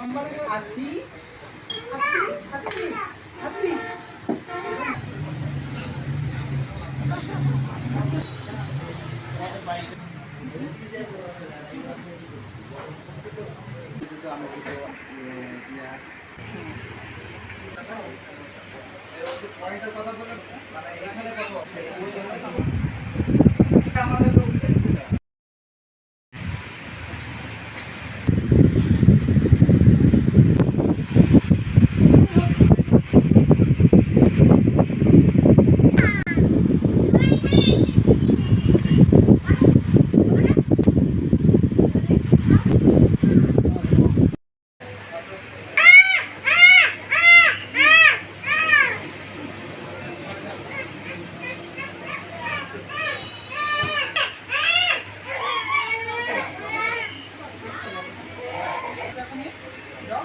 আমরা পয়েন্টের কথা বলে মানে এখানে কত